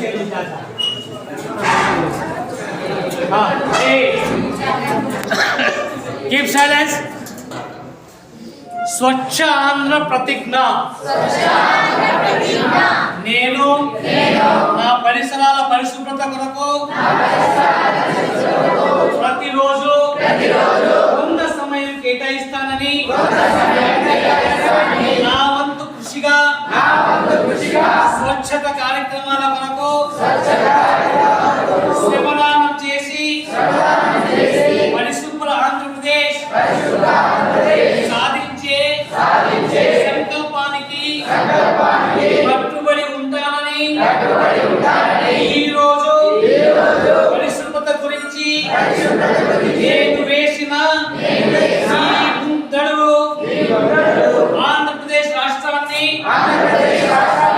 చెల్లించాలి ప్రతి keep silence స్వచ్ఛ ఆంధ్ర ప్రతిజ్ఞ నేను నా పరిసరాల పరిశుభ్రత కొరకు ప్రతిరోజు కొంత సమయం కేటాయిస్తానని స్వచ్ఛత కార్యక్రమాల కొరకు శ్రమదానం చేసి పరిశుభ్ర ఆంధ్రప్రదేశ్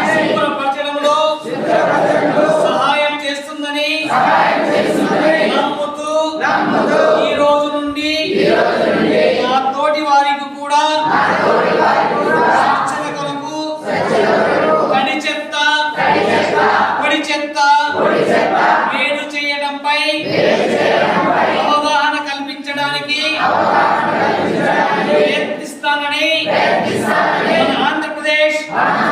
శుభ్రపరచడంలో సహాయం చేస్తుందని నమ్ముతూ ఈ రోజు నుండి నా తోటి వారికి కూడా Wow.